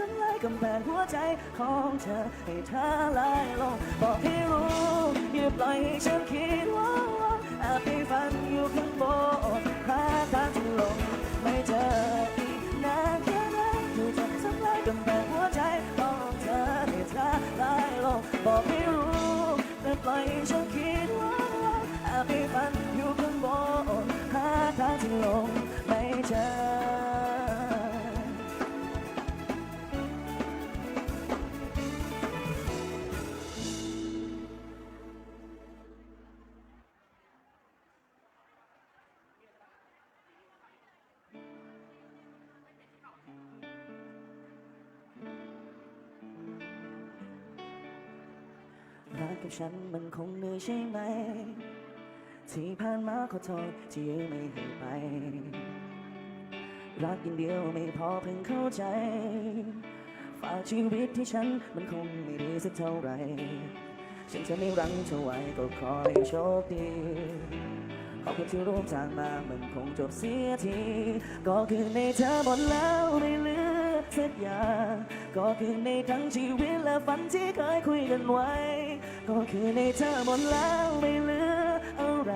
ทำลายกำแพงหัวใจของเธอให้เธอลายลงบอกให้รู้อย่าปล่อยให้ฉันคิดว่าแอบไปฝันอยู่ข้างบนหาทางที่ลง กับฉันมันคงเหนื่อยใช่ไหม ที่ผ่านมาขอโทษที่ยังไม่ให้ไป รักอย่างเดียวไม่พอเพิ่งเข้าใจ ฝากชีวิตที่ฉันมันคงไม่ดีสักเท่าไหร่ ฉันจะไม่รั้งเธอไว้ก็ขอให้โชคดีขอบคุณที่ร่วมทางมามันคงจบเสียที ก็คือในเธอหมดแล้วไม่เหลือสักอย่าง ก็คือในทั้งชีวิตและฝันที่เคยคุยกันไว้ ก็คือในเธอหมดแล้วไม่เหลืออะไร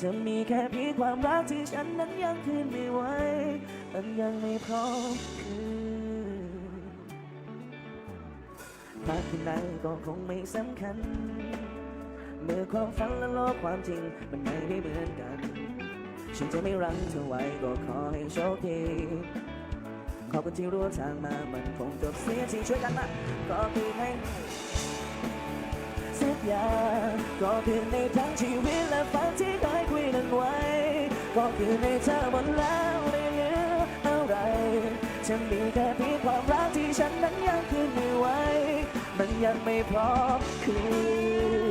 จะมีแค่เพียงความรักที่ฉันนั้นยังคืนไม่ไหวมันยังไม่พร้อมคืนรักที่ไหนก็คงไม่สำคัญ เมื่อความฝันและโลกความจริงมันไม่ได้เหมือนกัน ฉันจะไม่รั้งเธอไว้ก็ขอให้โชคดีขอบคุณที่รู้ทางมา มันคงจบเสียทีช่วยกันมาก็คือให้ อย่างก็คือในทั้งชีวิตและฝันที่เคยคุยกันไว้ ก็คือในเธอหมดแล้วไม่เหลืออะไรฉันมีแค่เพียงความรักที่ฉันนั้นยังคืนไม่ไหวมันยังไม่พร้อมคืน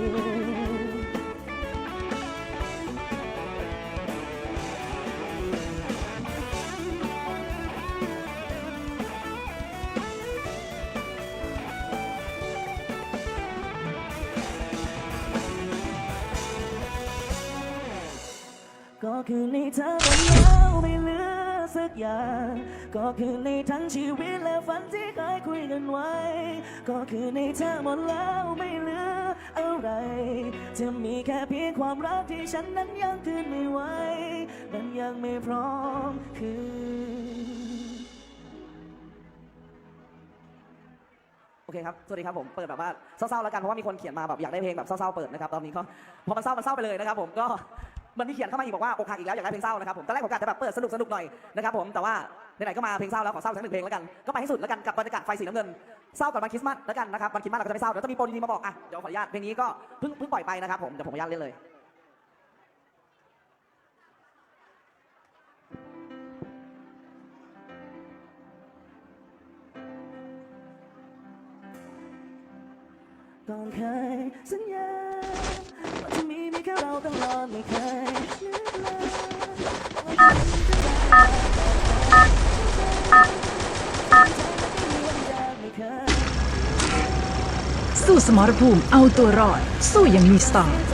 ก็คือในเธอหมดแล้วไม่เหลือสักอย่าง ก็คือในทั้งชีวิตและฝันที่เคยคุยกันไว้ ก็คือในเธอหมดแล้วไม่เหลืออะไรจะมีแค่เพียงความรักที่ฉันนั้นยังคืนไม่ไหวมันยังไม่พร้อมคืนโอเคครับ สวัสดีครับผม เปิดแบบว่าเศร้าๆแล้วกัน เพราะว่ามีคนเขียนมาแบบอยากได้เพลงแบบเศร้าๆเปิดนะครับ ตอนนี้ก็พอมันเศร้ามันเศร้าไปเลยนะครับผม ก็ มันมีเขียนเข้ามาอีกบอกว่าอกหักอีกแล้วอยากได้เพลงเศร้านะครับผมตอนแรกผมกะจะแบบเปิดสนุกสนุกหน่อยนะครับผมแต่ว่าไหนๆก็มาเพลงเศร้าแล้วขอเศร้าสักหนึ่งเพลงแล้วกันก็ไปให้สุดแล้วกันกับบรรยากาศไฟสีน้ำเงินเศร้ากับวันคริสต์มาสแล้วกันนะครับวันคริสต์มาสเราก็จะไม่เศร้าเดี๋ยวจะมีโปรดีๆมาบอกอะเดี๋ยวขออนุญาตเพลงนี้ก็เพิ่งเพิ่งปล่อยไปนะครับผมเดี๋ยวผมขออนุญาตเล่นเลยก่อนเคยสัญญา มีมีแค่เราต้อดไม่เคยลืมเลยว่าจะมีแต่เราไม่เคย สู้สมรภูมิเอาตัวรอด สู้อย่างมีสไตล์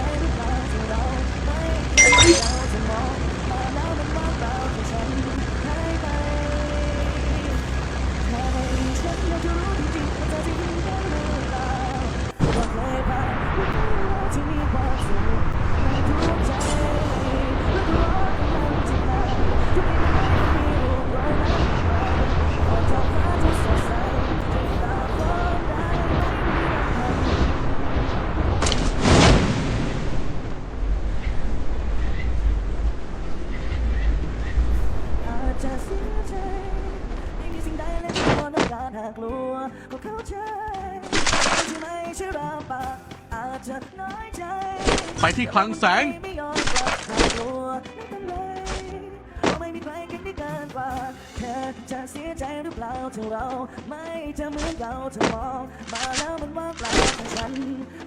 ควรต้องการหากกลัวก็เข้าใจที่ไม่ใช่ราปากอาจจะน้อยใจไปที่คลังแสง ไม่ยอมกลับหากกลัวไม่เป็นไรเพราะไม่มีใครเก่งได้เกินกว่าเธอจะเสียใจหรือเปล่าถ้าเรา ไม่จะเหมือนเราเธอมองมาแล้วมันว่างเปล่าของฉัน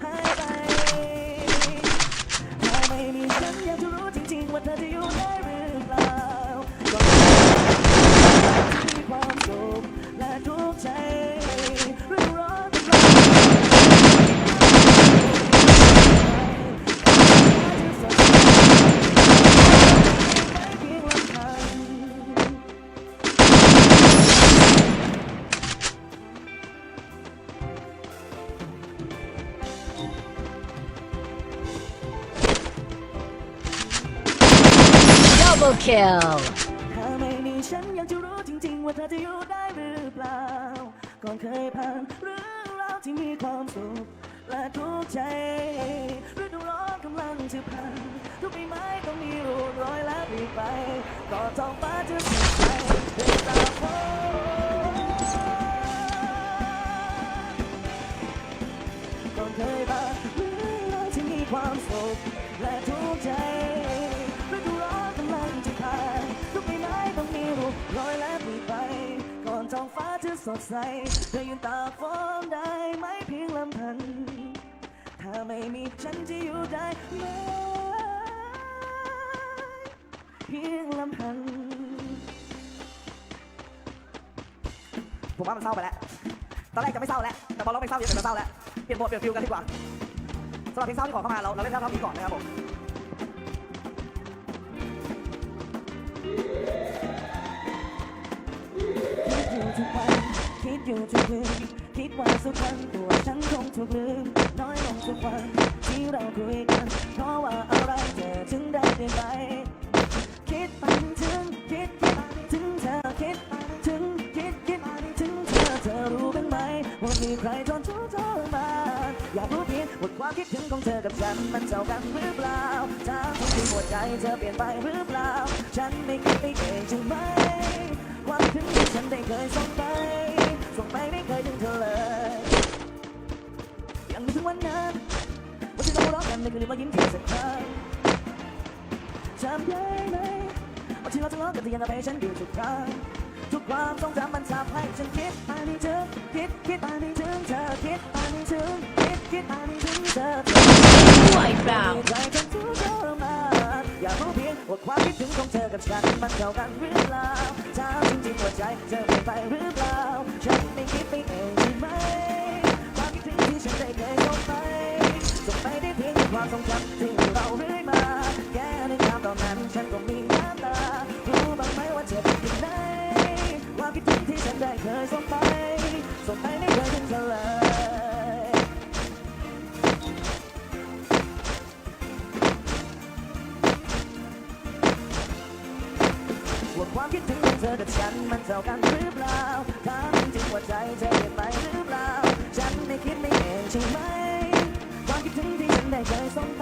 หายไปถ้าไม่มีฉันอยากจะรู้จริงๆว่าเธอจะอยู่ได้หรือ kill ถ้าไม่มีฉันอยากจะรู้จริงๆ ว่าเธอจะอยู่ได้หรือเปล่า ก่อนเคยผ่านเรื่องราวที่มีความสุข และทุกข์ใจฤดูร้อนกำลังจะผ่านทุกใบไม้ต้องมีรูรอยและปลีกไปก่อนท้องฟ้าจะสดใสเป็นตาฝนก่อนเคยผ่านเรื่องราวที่มีความสุขและทุก ใสเธอยืนตากฝนได้ไหมเพียงลำพัน ถ้าไม่มีฉันจะอยู่ได้ไหมเพียงลำพัน ผมว่ามันเศร้าไปแล้ว ตอนแรกจะไม่เศร้าแล้ว แต่พอเราไปเศร้าเยอะเดี๋ยวจะเศร้าแล้ว เปลี่ยนโหมดเปลี่ยนฟิลกันดีกว่าสำหรับเพลงเศร้าที่ขอเข้ามาเราเราเล่นเท่านี้ก่อนนะครับผมคิดอยู่ทุกวัน คิดอยู่ทุกคืนคิดว่าสักวันตัวฉันคงถูกลืม น้อยลงทุกวันที่เราคุยกัน เพราะว่าอะไรเธอถึงได้เปลี่ยนไป คิดไปถึงคิดคิดถึงเธอคิดถึงคิดคิดถึงเธอเธอรู้บ้างไหมว่ามีใครทนทุกข์ทรมานอยากรู้เพียงว่าความคิดถึงของเธอกับฉันมันเท่ากันหรือเปล่าถ้าทุกที่หัวใจเธอเปลี่ยนไปหรือเปล่า ฉันไม่คิดไปเองใช่ไหมความคิดถึงที่ฉันได้เคยส่งไป ส่งไปไม่เคยถึงเธอเลย ยังไม่ถึงวันนั้นวันที่เราร้องกันในคืนนี้มายิ้มเธอสักครั้งจำได้ไหมวันที่เราทะเลาะกันที่ยังเอาไปให้ฉันอยู่ทุกครั้งทุกความทรงจำมันทำให้ฉันคิดไปในถึงคิดคิดไปในถึงเธอคิดไปในถึงคิดคิดไปในถึงเธอ Wipeout ใจกันทุกทรมา อยากรู้เพียงว่าความคิดถึงของเธอกับฉันมันเท่ากันหรือเปล่าถามจริงๆว่าใจเธอเปลี่ยนไปหรือเปล่าฉันไม่คิดไปเองใช่ไหมความคิดถึงที่ฉันได้เคยส่งไปส่งไปได้เพียงความทรงจำที่เราเรื่อ มันเท่ากันหรือเปล่าถามจริงว่าใจเธอเปลี่ยนไปหรือเปล่า ฉันไม่คิดไม่เองใช่ไหมความคิดถึงที่ฉันได้เคยส่ง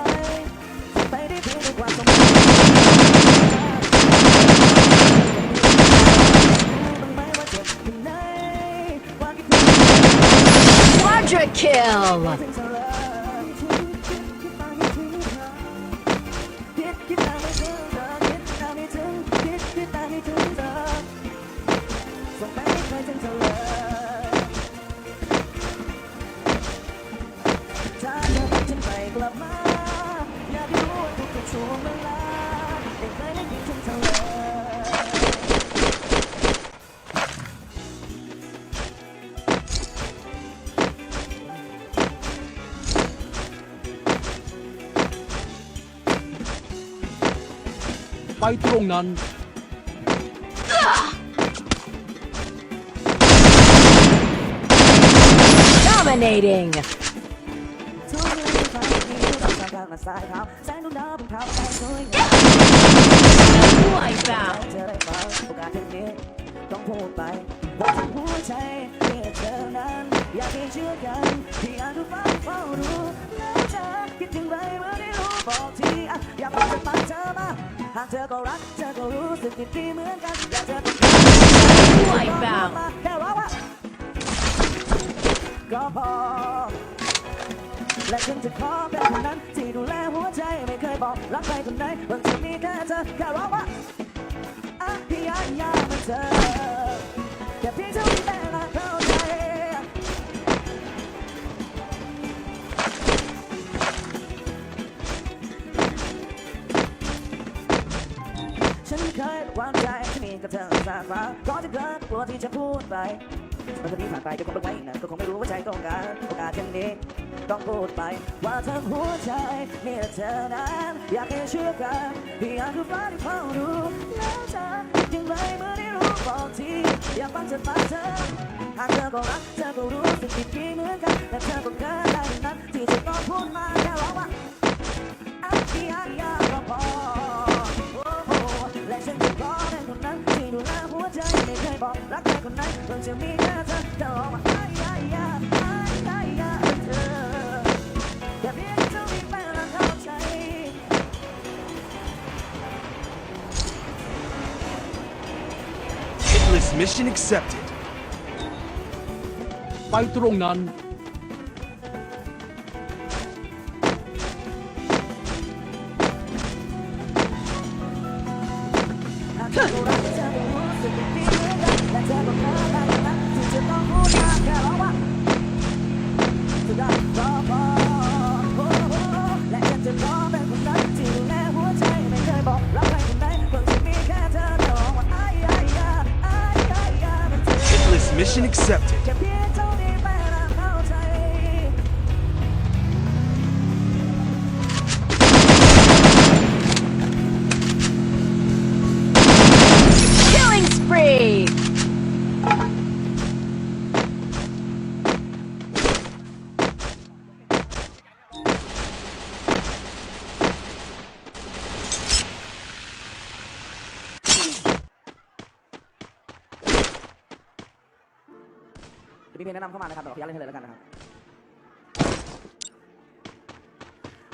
ธอได้ฟังโอกาสที่นี้ต้องพูดไปบอกทั้งหัวใจที่เธอนั้นอยากให้เชื่อกันที่อาจดูฟ้าเฝ้าดูแล้วเธอคิดถึงไรเมื่อได้รู้บอกทีอะอยากฟังจากปากเธอมา หากเธอก็รักเธอก็รู้สึกดีๆเหมือนกันอยากเธอเป็น Wipeout แค่ร้องว่าก็พอและฉันจะขอเป็นคนนั้นที่ดูแลหัวใจไม่เคยบอกรักใครคนไหนบางทีมีแค่เธอแค่ร้องว่า ตัวที่จะพูดไปมันจะมีผ่านไปจะคงไปไว้นะก็คงไม่รู้ว่าใจต้องการโอกาสเช่นนี้ต้องพูดไปว่าทั้งหัวใจมีแต่เธอนั้นอยากให้เชื่อกันที่อยากดูฟ้าที่เฝ้าดูแล้วเธอคิดอย่างไรเมื่อได้รู้บอกทีอยากฟังจากปากเธอหากเธอก็รักเธอก็รู้สึกดีๆเหมือนกันแต่เธอก็เกินได้นั้นที่จะต้องพูดมาแค่ร้องว่าอะที่อยา จะมีแค่เธอเดาว่าไอ้ไอ้ยาไอ้ไอ้ยาเธอแค่เพียงเท่านี้แม่ละเข้าใจ Hitless mission accepted. ไปตรงนั้น mission accepted. จะมีเพลงแนะนำเข้ามานะครับเดี๋ยวขออนุญาตเล่นเลยแล้วกันนะครับ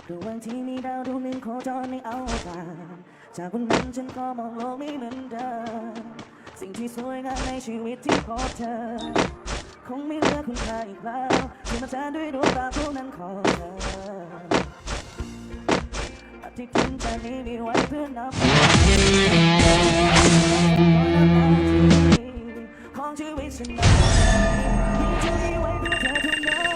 ดูวันที่มีดาวดวงหนึ่งโคจรในอวกาศจากวันนั้นฉันก็มองโลกไม่เหมือนเดิมสิ่งที่สวยงามในชีวิตที่พบเธอ คงไม่เหลือคุณค่าอีกแล้วที่มาแทนด้วยดวงตาผู้นั้นของเธออาทิตย์ทิ้งใจนี้มีไว้เพื่อนับของชีวิตฉันนั้น 我以为的太简单。